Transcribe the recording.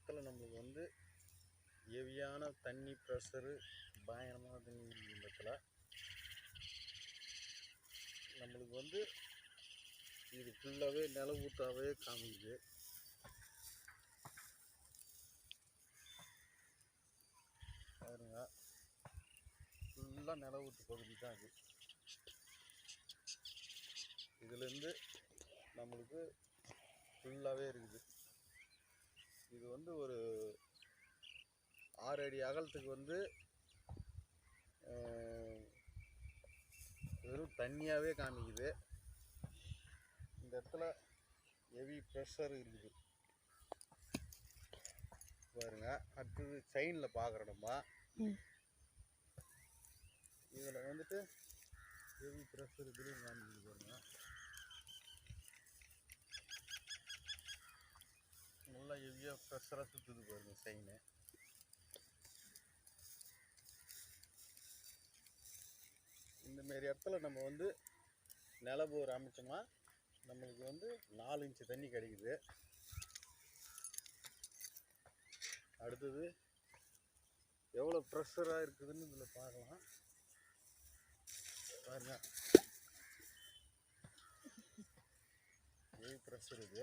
இடத்துல நம்மளுக்கு வந்து ஹெவியான தண்ணி ப்ரெஷரு பயங்கரமான தண்ணி இருக்குது இந்த இடத்துல நம்மளுக்கு வந்து இது ஃபுல்லாகவே நில ஊத்தாவே காமிக்குது. பாருங்க. ஃபுல்லாக நில ஊத்து பகுதி தான் இது. இதுலேருந்து நம்மளுக்கு ஃபுல்லாகவே இருக்குது. இது வந்து ஒரு ஆறு அடி அகலத்துக்கு வந்து வெறும் தண்ணியாகவே காமிக்குது. இந்த இடத்துல ஹெவி ப்ரெஷர் இருக்குது. பாருங்க அடுத்தது செயினில் பார்க்குறோம் நம்ம. இதில் வந்துட்டு ஹெவி ப்ரெஷர் இதுலேயும் காமிக்குது பாருங்க. ஹெவியாக ப்ரெஷராக சுற்றுது பாருங்க செயினு. இந்த மாரி இடத்துல நம்ம வந்து நிலபோர் அமைச்சோம்னா நம்மளுக்கு வந்து நாலு இன்ச்சு தண்ணி கிடைக்குது. அடுத்தது எவ்வளோ ப்ரெஷராக இருக்குதுன்னு இதில் பார்க்கலாம். பாருங்க. ப்ரெஷர் இது.